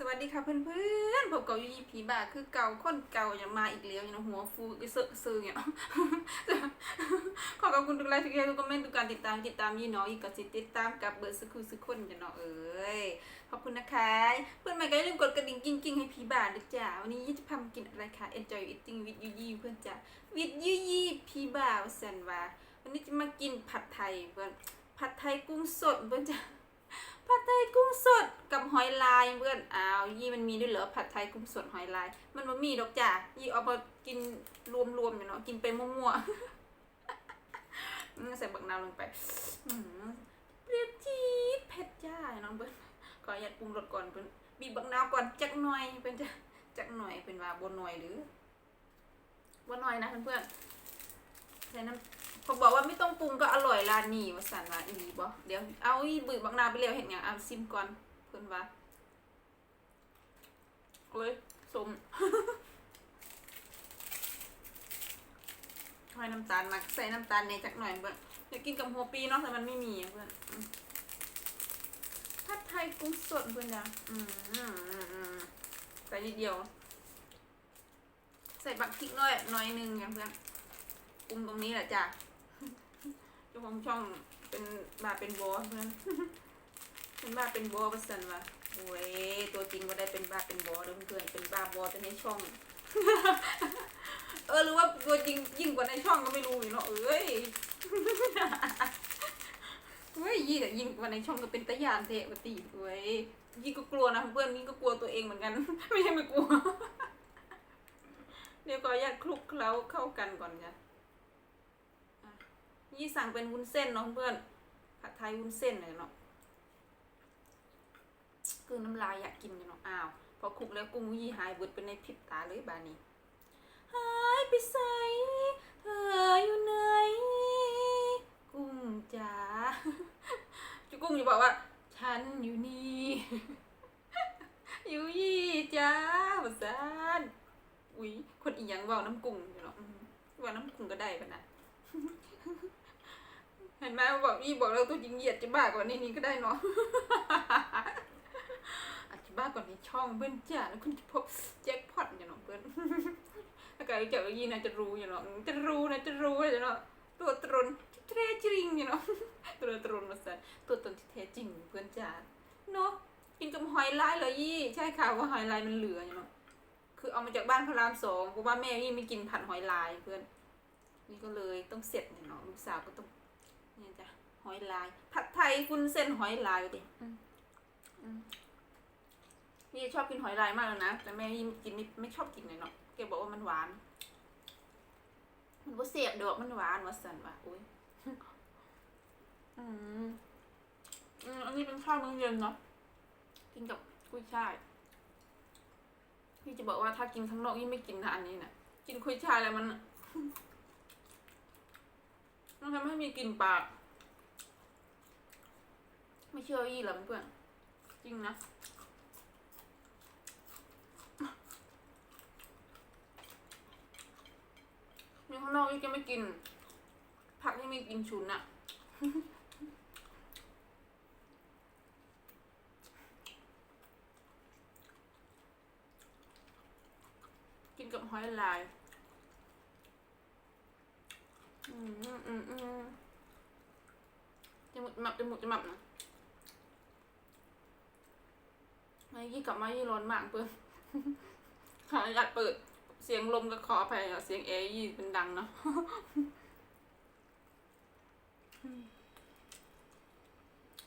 สวัสดีค่ะเพื่อนๆพบกับยูยีผีบาคือเก่าคนเก่าอย่ามาอีกแล้วอย่างหัวฟูกระเซอะซื้อย่างขอขอบคุณทุกไลค์ทุกแชร์ทุกคอมเมนต์ทุกการติดตามติดตามยี่เน้องอีกกับติดตามกับเบอร์สกุลสกคนอย่าเนาะเอ้ยขอบคุณนะคะ เพื่อนใหม่ก็อย่าลืมกดกระดิ่งกิ้งๆให้ผีบาด้วยจ้าวันนี้ยี่จะพามากินอะไรคะ enjoy eating with ยูยีเพื่อนจ้า with ยูยีผีบาว่าสันว่าวันนี้จะมากินผัดไทยเพื่อนผัดไทยกุ้งสดเพื่อนจ้า ผัดไทยกุ้งสดกับหอยลาย เพื่อนอ้าวยี่มันมีด้วยเหรอผัดไทยกุ้งสดหอยลาย มันบ่มีดอกจ้ะยี่เอามากินรวมๆอยู่เนาะกินไปมั่วๆใส่บักนาวลงไปเปรี้ยวจี๊ดเผ็ดจ้าน้องเบิ้ลขออนุญาตปรุงรสก่อนเพิ่นบีบบักนาวก่อนจักหน่อยเป็นจ้ะจักหน่อยเป็นว่าบ่หน่อยหรือบ่หน่อยนะเพื่อนๆใส่น้ำเขาบอกว่าไม่ต้องปรุงก็อร่อยร้านนี้ว่าสันว่าอีหลีบ่เดี๋ยวเอาอีบืบบักนาไปเร็วเห็นหยังเอาซิมก่อนเพิ่อนว่า โอ้ยสมทำไมน้ำตาลมาใส่น้ำตาลในจักหน่อยเพื่อนอยากกินกับหัวปีเนาะแต่มันไม่มีเพื่อนผัดไทยกุ้งสดเพื่อนจ้ะอืมอืมอืมใส่นิดเดียว ใส่บักพริกน่อยน่อยหนึงอย่างเพื่อนปรุงตรงนี้แหละจ้ะเจ้าของช่องเป็นบาเป็นบอสเพื่อนเป็นบาเป็นบอประสันวะ โอ้ยตัวจริงก็ได้เป็นบ้าเป็นบอเด้อเพื่อนเป็นบ้าบอแต่ในช่อง เออหรือว่าตัวจริงยิ่งกว่าในช่องก็ไม่รู้อยู่เนาะเอ้ยเฮ้ยยี่แต่ยิ่งกว่าในช่องก็เป็นตะยานเทปติเว้ยยี่ก็กลัวนะเพื่อนนี่ก็กลัวตัวเองเหมือนกัน ไม่ใช่ไม่กลัวเดี๋ยวก็อยากคลุกเคล้าเข้ากันก่อนจ้ะยี่สั่งเป็นวุ้นเส้นเนาะเพื่อนผัดไทยวุ้นเส้นเลยเนาะ คือน้ำลายอยากกินอยู่เนาะอ้าวพอคลุกแล้วกุ้งยี่หายเบิดไปในพริบตาเลยบานี้หายไปใส่เธออยู่ไหนกุ้งจ๋าจุกุ้งอยู่บอกว่า ฉันอยู่นี่อยู่ยี่จ้าบสานอุ้ยคนอีหยังว่าน้ำกุ้งอยู่เนาะอืมเว่าน้ำกุ้งก็ได้ปะนะเห็นไหมบอกยี่บอกเราตัวจริงเหยียดจะบ้ากว่านี้นี่ก็ได้เนาะ บ้ากว่าในช่องเพื่อนจ้าแล้วคุณจะพบแจ็คพอตอย่างเนาะเพื่อนถ้าเกิดรู้จักยี่นะจะรู้อย่างเนาะจะรู้นะจะรู้อย่างเนาะตัวตนที่แท้จริงอย่างเนาะตัวตนมาสั่นตัวตนที่แท้จริงเพื่อนจ้าเนาะกินกับหอยลายเลยยี่ใช่ค่ะว่าหอยลายมันเหลืออย่างเนาะคือเอามาจากบ้านพระรามสองเพราะว่าแม่ยี่ไม่กินผัดหอยลายเพื่อน นี่ก็เลยต้องเสร็จเนี่ยเนาะลูกสาวก็ต้องเนี่ยจ้ะหอยลาย ผัดไทยคุณเส้นหอยลายดิอืมอืม นี่ชอบกินหอยลายมากเลยนะ แต่แม่กินไม่ไม่ชอบกินเลยเนาะแกบอกว่ามันหวาน มันว่าเสียบดอกมันหวานว่าสันว่ะอุ้ยอืมอืมอันนี้เป็นข้าวมื้อเย็นเนาะกินกับกุ้ยช่ายพี่จะบอกว่าถ้ากินข้างนอกยิ่งไม่กินนะอันนี้นะกินกุ้ยช่ายแล้วมันมันทำให้มีกลิ่นปาก ไม่เชื่อยี่หรอเพื่อนจริงนะ ข้างนอกยี่ก็ไม่กิน ผักที่มีกลิ่นฉุนอะกินกับหอยลาย อืมอืมอืมอืมจมูกจะหมับจมูกจะหมับนะไอ้ยี่กลับมายี่ร้อนมากเพื่อนขออนุญาตเปิด เสียงลมก็ขออภัยอะเสียงแอร์ยี่เป็นดังเนาะ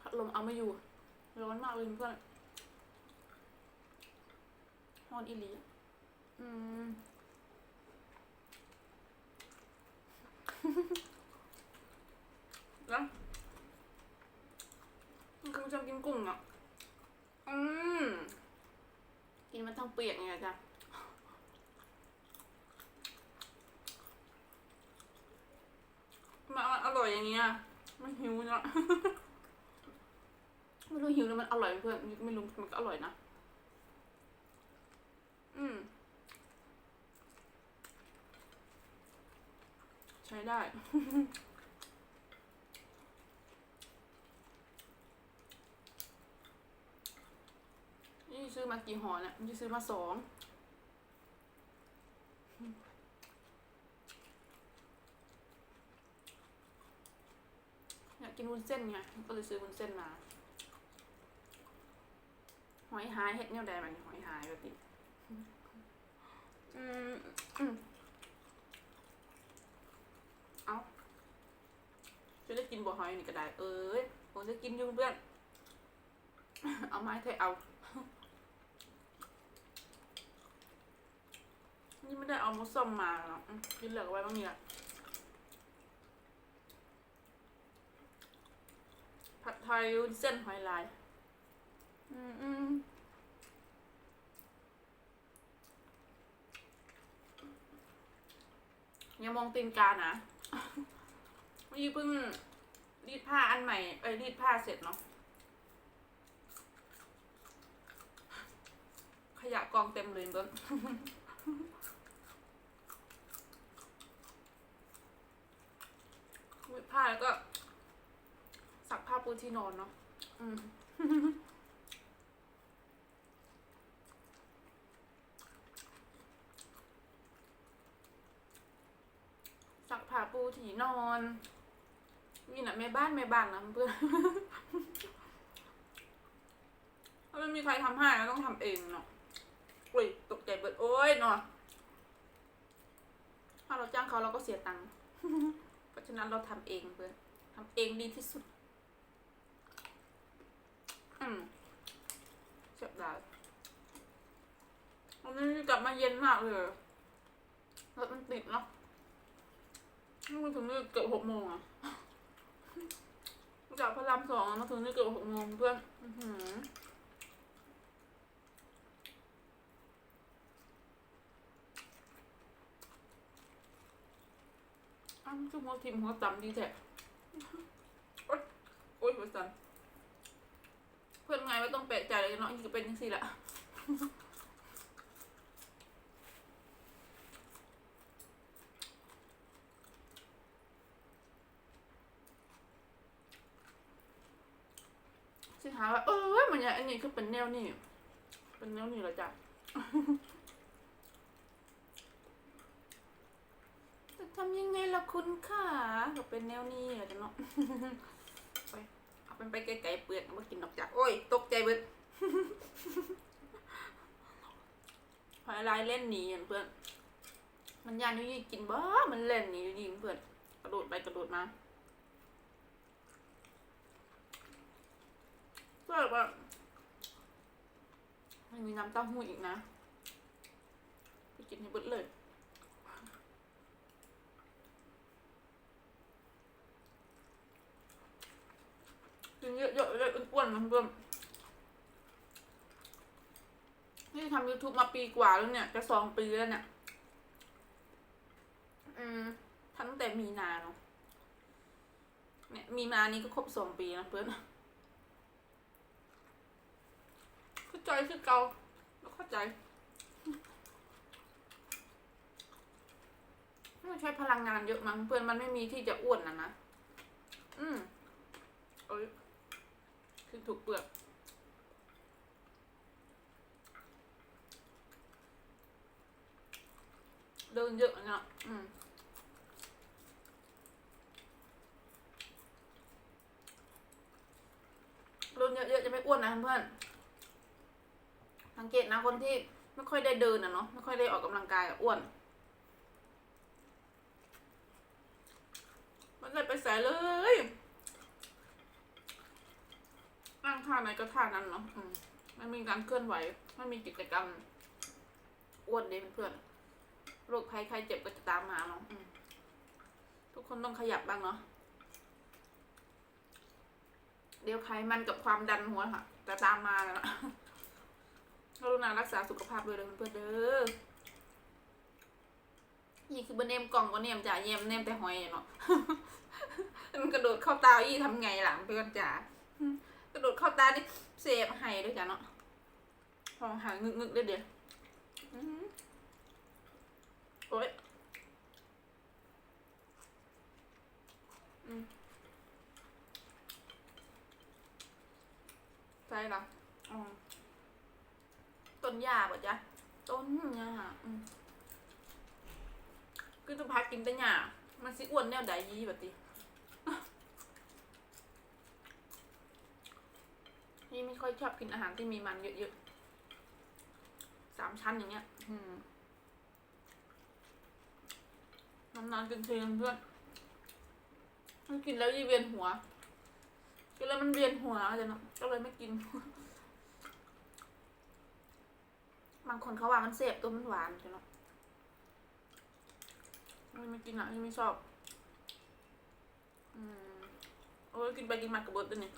พัดลมเอาไม่อยู่ ร้อนมากเลยเพื่อนร้อนอีหลีอืมแล้วมันคือชอบกินกุ้งอะ อืม กินมันทั้งเปียกไงจ้ะ มันมัน อร่อยอย่างเงี้ยมันหิวเนาะไม่รู้หิวแล้วมันอร่อยเพื่อนไม่รู้มันก็อร่อยนะ อืม ใช้ได้นี่ซื้อมากี่ห่อเนี่ยมันจะซื้อมาสองอยากกิ นวุ้นเส้นไงก็เลยซื้อวุ้นเส้นมา หอยหายเห็ดเนี่ยใดมันหอยหายแบบนี้อืมอืมเอาจะได้กินบ่หอยนี่ก็ได้ เอ้ยผมจะกินอยู่เพื่อน เอาไม้เทเอานี่ไม่ได้เอามุส้มมาหรอกกินเหลือไว้บ้างนี่ย ผัดไทยวุ้นเส้นหอยลาย อืมอืมอย่ามองตีนกานะเมื่อกี้เพิ่งรีดผ้าอันใหม่ เอ้ยรีดผ้าเสร็จเนาะ ขยะกองเต็มเลยเบิ้งรีดผ้าแล้วก็ ปูที่นอนเนาะอืมซักผ้าปูที่นอน นี่นะแม่บ้านแม่บ้านนะเพื่อนถ้าไม่มีใครทำให้เราต้องทำเองเนาะอุ้ยตกใจเบิดโอ้ยเนาะถ้าเราจ้างเขาเราก็เสียตังค์เพราะฉะนั้นเราทำเองเพื่อนทำเองดีที่สุด อืมเสียดายวันนี้กลับ มาเย็นมากเลยรถมันติดเนาะนี่มาถึงนี่เกือบหกโมงอะจากพระรามสองมาถึงนี่เกือบหกโมงเพื่อนอื้อหืออ้าวจุ่มหัวทิมหัวตำดีแท้โอ๊ยโอ๊ยหัวสันเพื่อนไงไม่ต้องแปลกใจเลยเนาะนี่ก็เป็นยังสิละ สิหาว่าเออมันอย่างอันนี้คือเป็นแนวนี่เป็นแนวนี่เหรอจ๊ะจะทำยังไงล่ะคุณค่ะก็เป็นแนวนี้เหรอจ๊ะเนาะไปเอาเป็นไปไกลๆเปลือกมากินดอกจักโอ้ย ตกใจเบิดหอยลายเล่นหนีอะเพื่อน มันยานอยู่ยี่กินบ้ามันเล่นหนีอยู่ดีเพื่อน กระโดดไปกระโดดมา แบบว่ามันมีน้ำเต้าหู้อีกนะไปกินให้เบิดเลยกินเยอะๆเลยอ้วนๆนะเพื่อนนี่ทำ YouTube มาปีกว่าแล้วเนี่ยจะสองปีแล้วเนี่ย อืมทั้งแต่มีนาเนาะเนี่ยมีนานี้ก็ครบสองปีนะเพื่อน เข้า ใจคือเกาแล้วเข้าใจมันใช้พลังงานเยอะมั้งเพื่อนมันไม่มีที่จะอ้วนนะนะ อืมเอ้ยคือถูกเปลือกเดินเยอะเนี่ยอืมเดินเยอะๆจะไม่อ้วนนะเพื่อน สังเกตนะคนที่ไม่ค่อยได้เดินอะเนาะไม่ค่อยได้ออกกำลังกายอะอ้วนมันเลยไปใส่เลยนั่งท่าไหนก็ท่านั้นเนาะมไม่มีการเคลื่อนไหวไม่มีกิจกรรมอ้วนเด้เพื่อนโรคภัยไข้เจ็บก็จะตามมาเนาะทุกคนต้องขยับบ้างเนาะเดี๋ยวไขมันกับความดันหัวค่ะจะตามมาแล้ว กรุณารักษาสุขภาพด้วยเลยเพื่อนเด้อ นี่คือเบนเนมกล่องก็เนมจ่าเยมเนมแต่หอยเนาะ มันกระโดดเข้าตาอี้ทำไงล่ะเพื่อนจ๋ากระโดดเข้าตานี่เสพไห้ด้วยจ้ะเนาะพองหางงึกๆได้เดี๋ยวอื้อโอ๊ยใช่ละอ๋อ ต้นหญ้าป่ะจ๊ะ ต้นหญ้าอืมคือจะพักกินแต่หญ้ามันสิอ้วนแนวใดยี่แบบตินี่ไม่ค่อยชอบกินอาหารที่มีมันเยอะๆสามชั้นอย่างเงี้ยอืมนานๆกินทีนึงเพื่อนมันกินแล้วยี่เวียนหัวกินแล้วมันเวียนหัวอาจารย์ก็เลยไม่กิน บางคนเขาว่ามันเสพตัวมันหวานจ้ะเนาะไม่ไม่กินอะไม่ชอบ อืมโอ้ยกินไปกินมากระเบิดด้วนี่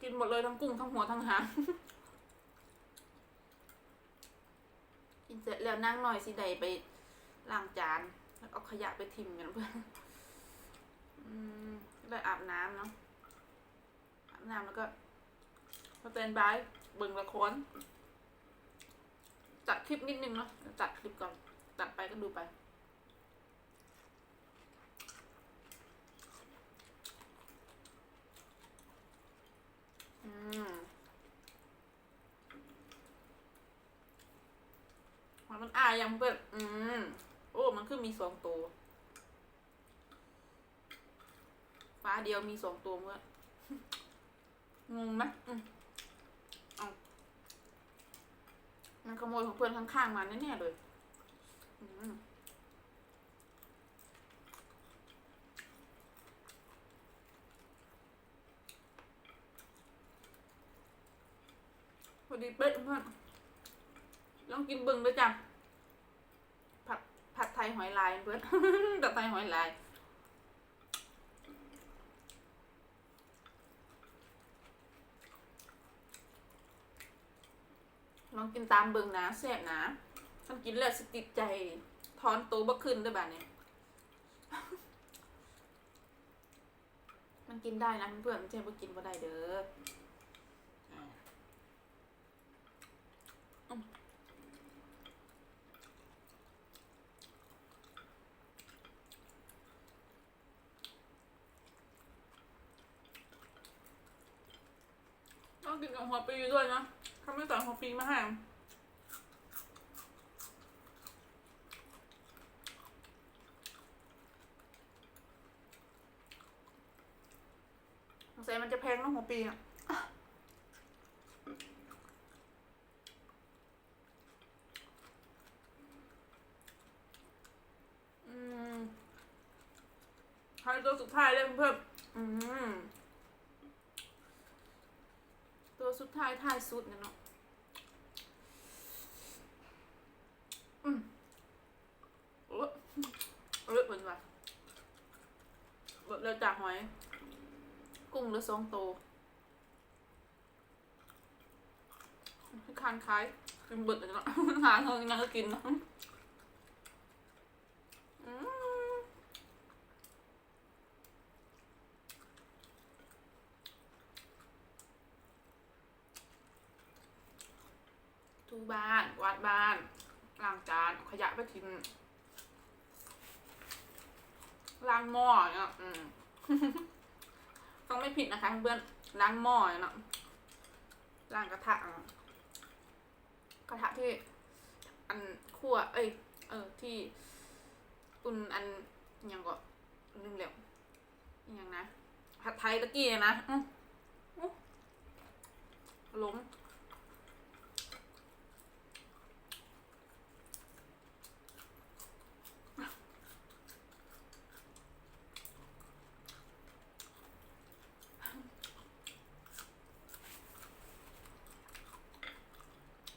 กินหมดเลยทั้งกุ้งทั้งหัวทั้งหางกินเสร็จแล้วนั่งหน่อยสิใดไปล้างจาน เอาขยะไปทิมกันเพื่อนอืมได้อาบน้ำเนาะอาบน้ำแล้วก็สแตนบายเบิ่งละครจัดคลิปนิดนึงเนาะจัดคลิปก่อนตัดไปก็ดูไปอืมมันมันอายยังเปิดอืม โอ้ มันคือมีสองตัว ฟ้าเดียวมีสองตัวเมื่องงไหมมเอามันขโมยของเพื่อนข้างๆมาแน่ๆเลยพอดีเป๊ะเพื่อนลองกินเบึงด้วยจ้ะ ผัดไทยหอยลายเพื่อนผัดไทยหอยลายลองกินตามเบิงนะแซ่บนะทำกินแล้วสติดใจทอนโตบักขึ้นด้วยแบบนี้มันกินได้นะเพื่อนๆไม่ใช่ว่ากินว่ได้เด้อ ต้องกินกับหัวปีด้วยนะเขาไม่ใส่หัวปีมาให้สงสัยมันจะแพงน้องหัวปีอะให้ตัวสุดท้ายเลยเพื่อนอืม ตัวสุด ท้ายท้ายสุดเนี่ยเนาะอืมเออเออเป็นว่ะเบิดเลยจากหอย กุ้งหรือสองโตวคานคล้ายกินเบิดเลยเนาะหาเงินยังก็กินเนาะอืมทูบ้านวาดบ้านล้างจานเอาขยะ ไปทิ้งล้างหม้อเนี่ยอืมต้องไม่ผิดนะคะเพื่อนล้างหม้อเนาะล้างกระทะกระทะที่ อันคั่ว เอ้ย เออ ที่อุ่นอันอยังก็ลืมแล้วอิหยังนะผัดไทยตะกี้เนี่ยนะอือล้ม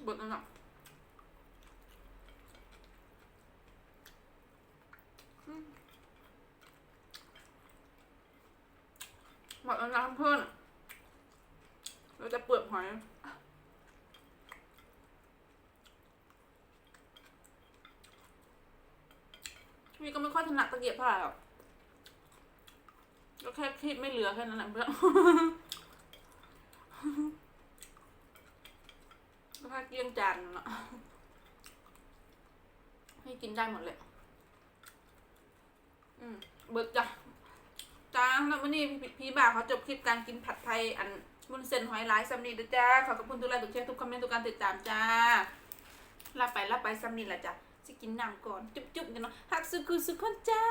บิดนั่นแหละหมดแล้วนะเพื่อนเราจะเปลือกหอยพี่ก็ไม่ค่อยถนัดตะเกียบเท่าไหร่หรอกก็แค่คีบไม่เหลือแค่นั้นแหละเพื่อน ก็แค่เก ลี้ยงจานนั่นแหละให้กินได้หมดเลยอืมเบิกจ้ะจ้าแล้ววันนี้พี่บ่าวเขาจบคลิปการกินผัดไทยอันมุนเส้นหอยลายซัมนีนะจ้าขอบคุณทุกไลค์ทุกแชร์ทุกคอมเมนต์ทุกการติดตามจ้าลาไปลาไปซัมนีแหละจ้ะจะกินน้ำก่อน จุ๊บๆกันเนาะหักสุกุสุกคนจ้า